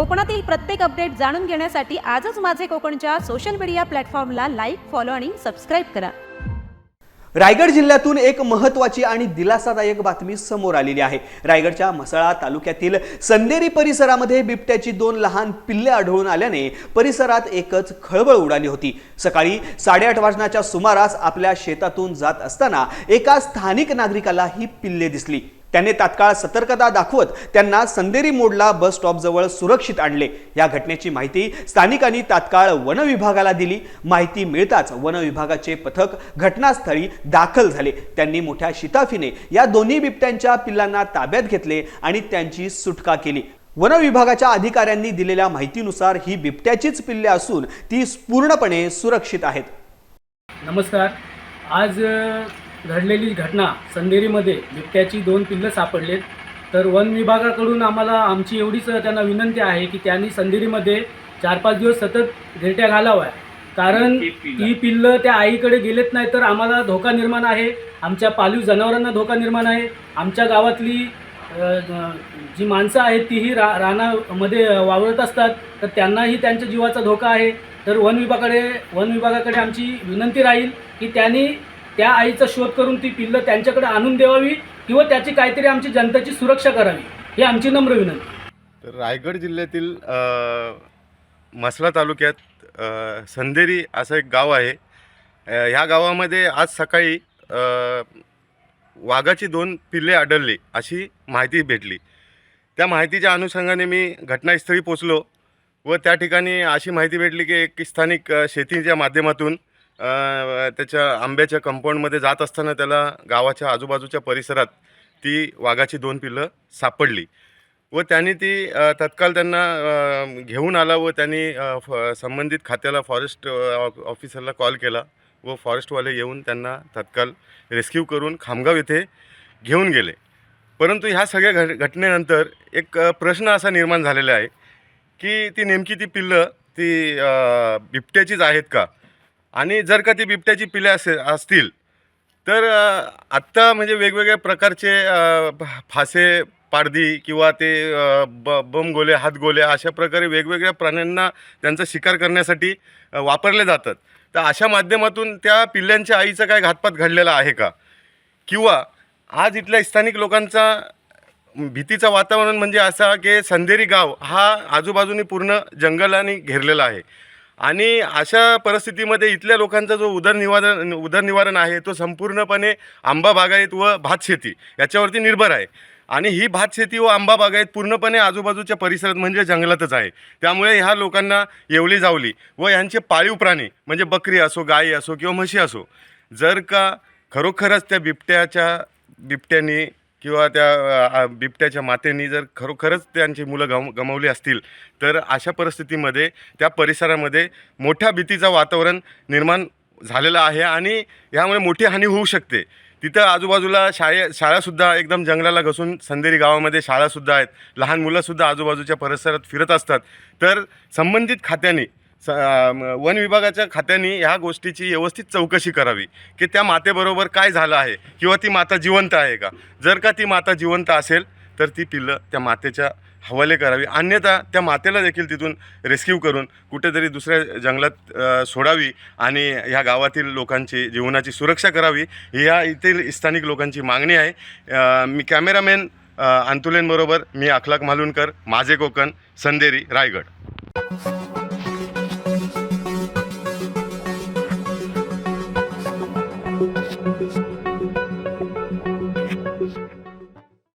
कोकणातील प्रत्येक अपडेट जाणून घेण्यासाठी आजच माझे कोकणच्या सोशल मीडिया प्लॅटफॉर्मला लाईक फॉलो आणि सबस्क्राईब करा. रायगड जिल्ह्यातून एक महत्त्वाची आणि दिलासादायक बातमी समोर आलेली आहे. रायगडच्या म्हसळा तालुक्यातील संदेरी परिसरामध्ये बिबट्याची दोन लहान पिल्ले आढळून आल्याने परिसरात एकच खळबळ उडाली होती. सकाळी साडेआठ वाजण्याच्या सुमारास आपल्या शेतातून जात असताना एका स्थानिक नागरिकाला ही पिल्ले दिसली. त्याने तात्काळ सतर्कता दाखवत त्यांना संदेरी मोडला बस स्टॉपजवळ सुरक्षित आणले. या घटनेची माहिती स्थानिकांनी तात्काळ वन विभागाला दिली. माहिती मिळताच वन विभागाचे पथक घटनास्थळी दाखल झाले. त्यांनी मोठ्या शिताफीने या दोन्ही बिबट्यांच्या पिल्लांना ताब्यात घेतले आणि त्यांची सुटका केली. वन विभागाच्या अधिकाऱ्यांनी दिलेल्या माहितीनुसार ही बिबट्याचीच पिल्ले असून ती पूर्णपणे सुरक्षित आहेत. नमस्कार. आज घडलेली घटना संदेरीमध्ये बिबट्याची दोन पिल्लं सापडलेत. तर वन विभागाकडून आम्हाला आमची एवढीच त्यांना विनंती आहे की त्यांनी संदेरीमध्ये चार पाच दिवस सतत घेरट्या घालाव्या कारण ती पिल्लं. त्या आईकडे गेलेत नाही तर आम्हाला धोका निर्माण आहे. आमच्या पाळीव जनावरांना धोका निर्माण आहे. आमच्या गावातली जी माणसं आहेत तीही रा रानामध्ये वावरत असतात. तर त्यांनाही त्यांच्या जीवाचा धोका आहे. तर वन विभागाकडे वन विभागाकडे आमची विनंती राहील की त्यांनी त्या आईचा शोध करून ती पिल्लं त्यांच्याकडे आणून देवावी किंवा त्याची काहीतरी आमची जनतेची सुरक्षा करावी ही आमची नम्र विनंती. तर रायगड जिल्ह्यातील मसला तालुक्यात अ, संदेरी असं एक गाव आहे. ह्या गावामध्ये आज सकाळी वाघाची दोन पिल्ले आढळली अशी माहिती भेटली. त्या माहितीच्या अनुषंगाने मी घटनास्थळी पोचलो व त्या ठिकाणी अशी माहिती भेटली की एक स्थानिक शेतीच्या माध्यमातून त्याच्या आंब्याच्या कंपाऊंडमध्ये जात असताना त्याला गावाच्या आजूबाजूच्या परिसरात ती वाघाची दोन पिल्लं सापडली व त्यांनी ती तत्काळ त्यांना घेऊन आला व त्यांनी फ संबंधित खात्याला फॉरेस्ट ऑफिसरला कॉल केला व फॉरेस्टवाले येऊन त्यांना तत्काळ रेस्क्यू करून खामगाव येथे घेऊन गेले. परंतु ह्या सगळ्या घट घटनेनंतर एक प्रश्न असा निर्माण झालेला आहे की ती नेमकी ती पिल्लं ती बिबट्याचीच आहेत का? आणि जर का ती बिबट्याची पिल्ले असे असतील तर आत्ता म्हणजे वेगवेगळ्या प्रकारचे फासे पाडदी किंवा ते ब बमगोले हातगोले अशा प्रकारे वेगवेगळ्या प्राण्यांना त्यांचा शिकार करण्यासाठी वापरले जातात. तर अशा माध्यमातून त्या पिल्ल्यांच्या आईचा काय घातपात घडलेला आहे का? किंवा आज इथल्या स्थानिक लोकांचा भीतीचं वातावरण म्हणजे असा की संधेरी गाव हा आजूबाजूनी पूर्ण जंगलाने घेरलेला आहे. आणि अशा परिस्थितीमध्ये इथल्या लोकांचा जो उदरनिवारण उदरनिवारण आहे तो संपूर्णपणे आंबा बागायत व भात शेती याच्यावरती निर्भर आहे. आणि ही भात शेती व आंबा बागायत पूर्णपणे आजूबाजूच्या परिसरात म्हणजे जंगलातच आहे. त्यामुळे ह्या लोकांना येवली जावली व यांचे पाळीव प्राणी म्हणजे बकरी असो गाई असो किंवा म्हशी असो जर का खरोखरच त्या बिबट्याच्या बिबट्यानी किंवा त्या बिबट्याच्या मातेनी जर खरोखरच त्यांची मुलं गम गमावली असतील तर अशा परिस्थितीमध्ये त्या परिसरामध्ये मोठ्या भीतीचं वातावरण निर्माण झालेलं आहे आणि यामुळे मोठी हानी होऊ शकते. तिथं आजूबाजूला शाळे शाळासुद्धा एकदम जंगलाला घसून संदेरी गावामध्ये शाळासुद्धा आहेत लहान मुलंसुद्धा आजूबाजूच्या परिसरात फिरत असतात. तर संबंधित खात्याने स वन विभागाच्या खात्याने ह्या गोष्टीची व्यवस्थित चौकशी करावी की त्या मातेबरोबर काय झालं आहे किंवा ती माता जिवंत आहे का? जर का ती माता जिवंत असेल तर ती पिल्लं त्या मातेच्या हवाले करावी. अन्यथा त्या मातेला देखील तिथून रेस्क्यू करून कुठेतरी दुसऱ्या जंगलात सोडावी आणि ह्या गावातील लोकांची जीवनाची सुरक्षा करावी. या येथील स्थानिक लोकांची मागणी आहे. मी कॅमेरामॅन अंतुलेनबरोबर मी अखलाक मालुणकर माझे कोकण संदेरी रायगड.